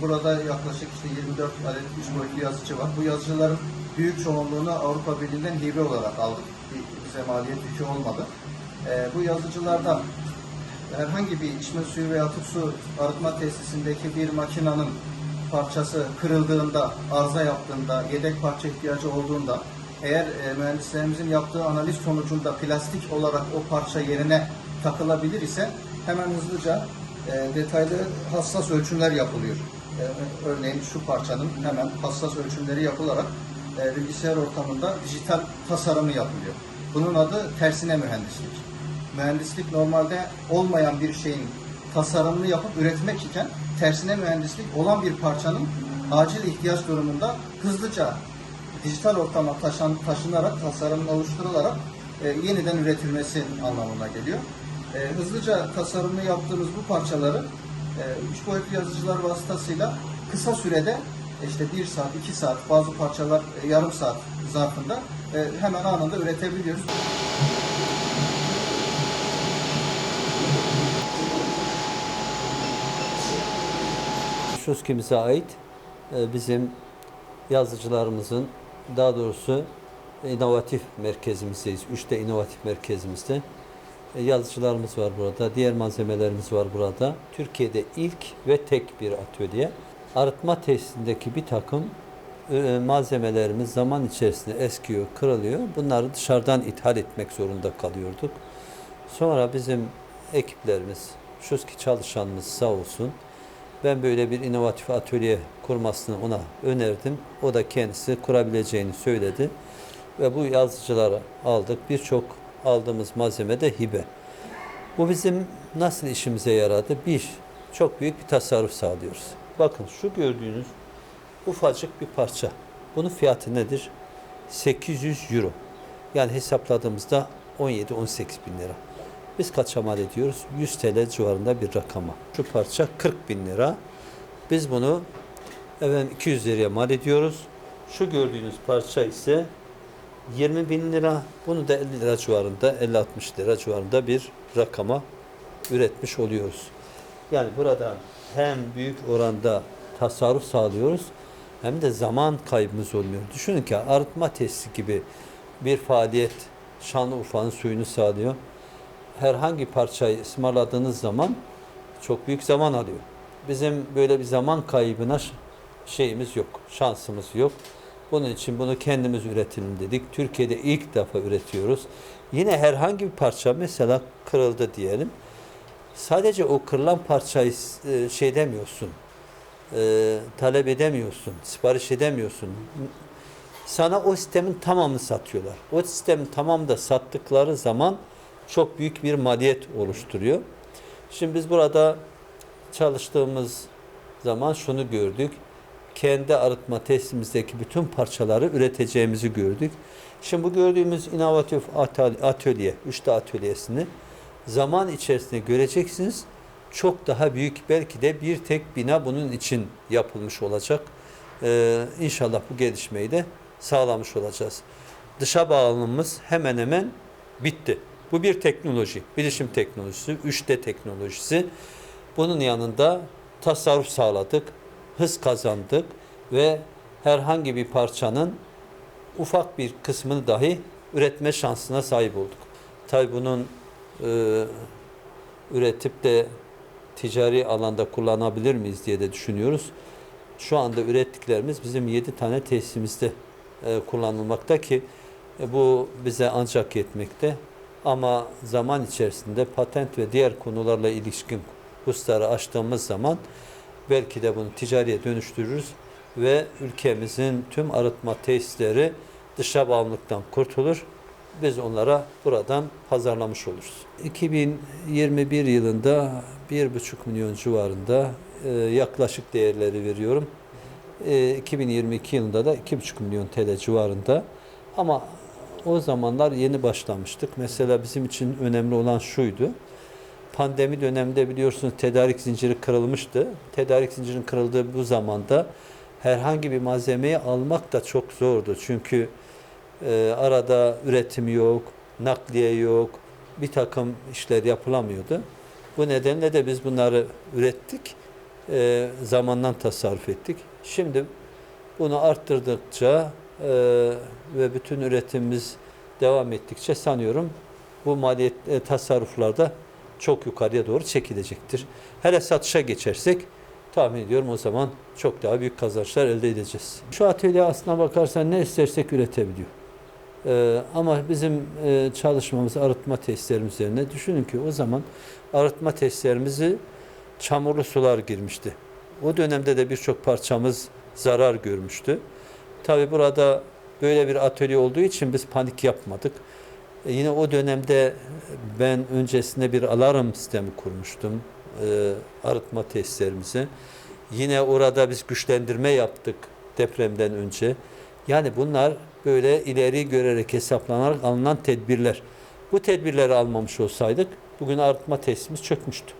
burada yaklaşık işte 24 adet üç boyutlu yazıcı var. Bu yazıcıların büyük çoğunluğunu Avrupa Birliği'nden hibe olarak aldık. Bize maliyet yükü olmadı. E, bu yazıcılardan herhangi bir içme suyu veya atık su arıtma tesisindeki bir makinenin parçası kırıldığında, arıza yaptığında, yedek parça ihtiyacı olduğunda eğer e, mühendislerimizin yaptığı analiz sonucunda plastik olarak o parça yerine takılabilir ise hemen hızlıca e, detaylı hassas ölçümler yapılıyor. E, örneğin şu parçanın hemen hassas ölçümleri yapılarak e, bilgisayar ortamında dijital tasarımı yapılıyor. Bunun adı tersine mühendislik mühendislik normalde olmayan bir şeyin tasarımını yapıp üretmek iken tersine mühendislik olan bir parçanın acil ihtiyaç durumunda hızlıca dijital ortama taşan, taşınarak, tasarımın oluşturularak e, yeniden üretilmesi anlamına geliyor. E, hızlıca tasarımını yaptığımız bu parçaları üç boyutlu yazıcılar vasıtasıyla kısa sürede işte bir saat, iki saat, bazı parçalar e, yarım saat zarfında e, hemen anında üretebiliyoruz. Şuskimize ait e, bizim yazıcılarımızın daha doğrusu inovatif merkezimizdeyiz. Üçte inovatif merkezimizde. E, Yazıcılarımız var burada, diğer malzemelerimiz var burada. Türkiye'de ilk ve tek bir atölye. Arıtma tesisindeki bir takım e, malzemelerimiz zaman içerisinde eskiyor, kırılıyor. Bunları dışarıdan ithal etmek zorunda kalıyorduk. Sonra bizim ekiplerimiz, Şuski çalışanımız sağ olsun, ben böyle bir inovatif atölye kurmasını ona önerdim. O da kendisi kurabileceğini söyledi. Ve bu yazıcıları aldık. Birçok aldığımız malzeme de hibe. Bu bizim nasıl işimize yaradı? Bir, çok büyük bir tasarruf sağlıyoruz. Bakın şu gördüğünüz ufacık bir parça. Bunun fiyatı nedir? 800 euro. Yani hesapladığımızda 17-18 bin lira. Biz kaça mal ediyoruz? 100 TL civarında bir rakama. Şu parça 40 bin lira. Biz bunu efendim 200 liraya mal ediyoruz. Şu gördüğünüz parça ise 20 bin lira. Bunu da 50 lira civarında, 50-60 lira civarında bir rakama üretmiş oluyoruz. Yani burada hem büyük oranda tasarruf sağlıyoruz hem de zaman kaybımız olmuyor. Düşünün ki arıtma tesisi gibi bir faaliyet Şanlıurfa'nın suyunu sağlıyor. Herhangi parçayı ısmarladığınız zaman çok büyük zaman alıyor. Bizim böyle bir zaman kaybına şeyimiz yok, şansımız yok. Bunun için bunu kendimiz üretelim dedik. Türkiye'de ilk defa üretiyoruz. Yine herhangi bir parça mesela kırıldı diyelim. Sadece o kırılan parçayı e, şey demiyorsun, e, talep edemiyorsun, sipariş edemiyorsun. Sana o sistemin tamamını satıyorlar. O sistemin tamamını da sattıkları zaman çok büyük bir maliyet oluşturuyor. Şimdi biz burada çalıştığımız zaman şunu gördük. Kendi arıtma tesisimizdeki bütün parçaları üreteceğimizi gördük. Şimdi bu gördüğümüz inovatif atöl- atölye, üçte atölyesini zaman içerisinde göreceksiniz. Çok daha büyük belki de bir tek bina bunun için yapılmış olacak. Ee, inşallah bu gelişmeyi de sağlamış olacağız. Dışa bağımlılığımız hemen hemen bitti. Bu bir teknoloji, bilişim teknolojisi, 3D teknolojisi. Bunun yanında tasarruf sağladık, hız kazandık ve herhangi bir parçanın ufak bir kısmını dahi üretme şansına sahip olduk. Tabi bunun e, üretip de ticari alanda kullanabilir miyiz diye de düşünüyoruz. Şu anda ürettiklerimiz bizim 7 tane tesisimizde e, kullanılmakta ki e, bu bize ancak yetmekte. Ama zaman içerisinde patent ve diğer konularla ilişkin hususları açtığımız zaman belki de bunu ticariye dönüştürürüz ve ülkemizin tüm arıtma tesisleri dışa bağımlılıktan kurtulur. Biz onlara buradan pazarlamış oluruz. 2021 yılında 1,5 milyon civarında e, yaklaşık değerleri veriyorum. E, 2022 yılında da 2,5 milyon TL civarında. Ama o zamanlar yeni başlamıştık. Mesela bizim için önemli olan şuydu. Pandemi döneminde biliyorsunuz tedarik zinciri kırılmıştı. Tedarik zincirinin kırıldığı bu zamanda herhangi bir malzemeyi almak da çok zordu. Çünkü e, arada üretim yok, nakliye yok, bir takım işler yapılamıyordu. Bu nedenle de biz bunları ürettik e, zamandan tasarruf ettik. Şimdi bunu arttırdıkça e, ve bütün üretimimiz devam ettikçe sanıyorum bu maliyet e, tasarruflar da çok yukarıya doğru çekilecektir. Hele satışa geçersek tahmin ediyorum o zaman çok daha büyük kazançlar elde edeceğiz. Şu atölye aslına bakarsan ne istersek üretebiliyor. Ee, ama bizim e, çalışmamız arıtma testlerimiz üzerine. Düşünün ki o zaman arıtma testlerimizi çamurlu sular girmişti. O dönemde de birçok parçamız zarar görmüştü. Tabi burada böyle bir atölye olduğu için biz panik yapmadık. E, yine o dönemde ben öncesinde bir alarm sistemi kurmuştum e, arıtma testlerimize. Yine orada biz güçlendirme yaptık depremden önce. Yani bunlar böyle ileri görerek hesaplanarak alınan tedbirler. Bu tedbirleri almamış olsaydık bugün arıtma testimiz çökmüştü.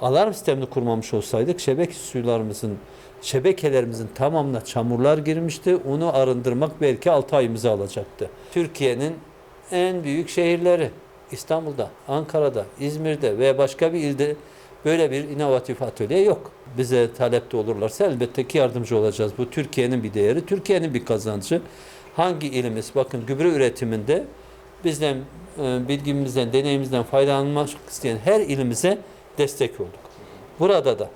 Alarm sistemini kurmamış olsaydık şebeke suylarımızın, şebekelerimizin tamamına çamurlar girmişti. Onu arındırmak belki 6 ayımızı alacaktı. Türkiye'nin en büyük şehirleri İstanbul'da, Ankara'da, İzmir'de ve başka bir ilde böyle bir inovatif atölye yok. Bize talepte olurlarsa elbette ki yardımcı olacağız. Bu Türkiye'nin bir değeri, Türkiye'nin bir kazancı. Hangi ilimiz, bakın gübre üretiminde bizden, e, bilgimizden, deneyimizden faydalanmak isteyen her ilimize destek olduk. Burada da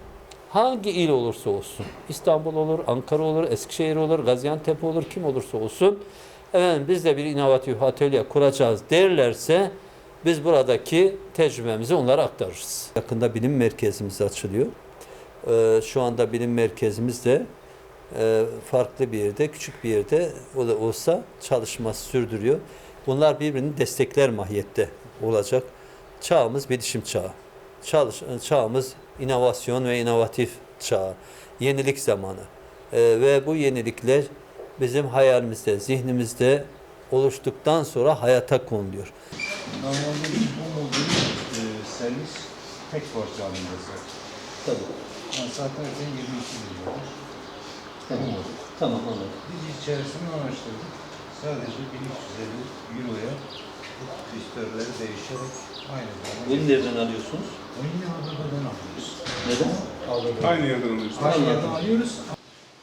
hangi il olursa olsun, İstanbul olur, Ankara olur, Eskişehir olur, Gaziantep olur, kim olursa olsun, efendim biz de bir inovatif atölye kuracağız derlerse biz buradaki tecrübemizi onlara aktarırız. Yakında bilim merkezimiz açılıyor. Ee, şu anda bilim merkezimiz de e, farklı bir yerde, küçük bir yerde olsa çalışması sürdürüyor. Bunlar birbirini destekler mahiyette olacak. Çağımız bilişim çağı. Çalış, çağımız inovasyon ve inovatif çağı. Yenilik zamanı. Ee, ve bu yenilikler bizim hayalimizde, zihnimizde oluştuktan sonra hayata konuluyor. Normalde bu modülü e, servis tek parça halinde. Tabii. Yani satarken 22 bin lira. Tamam. Tamam anladım. Biz içerisini araştırdık. Sadece 1350 euroya bu pistörleri değişerek aynı zamanda. Bunu nereden alıyorsunuz? Yine Avrupa'dan alıyoruz. Neden? Avrupa'dan. Aynı yerden alıyorsun. Aynı yerden alıyoruz.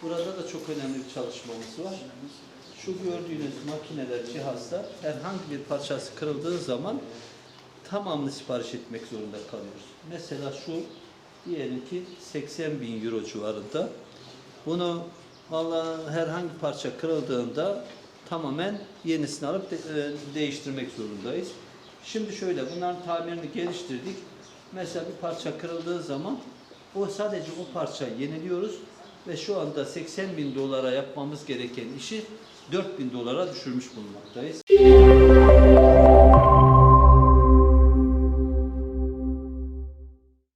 Burada da çok önemli bir çalışmamız var. Şu gördüğünüz makineler, cihazlar herhangi bir parçası kırıldığı zaman tamamını sipariş etmek zorunda kalıyoruz. Mesela şu diyelim ki 80 bin euro civarında. Bunu valla herhangi parça kırıldığında tamamen yenisini alıp de- e, değiştirmek zorundayız. Şimdi şöyle bunların tamirini geliştirdik. Mesela bir parça kırıldığı zaman o sadece o parçayı yeniliyoruz ve şu anda 80 bin dolara yapmamız gereken işi 4 bin dolara düşürmüş bulunmaktayız.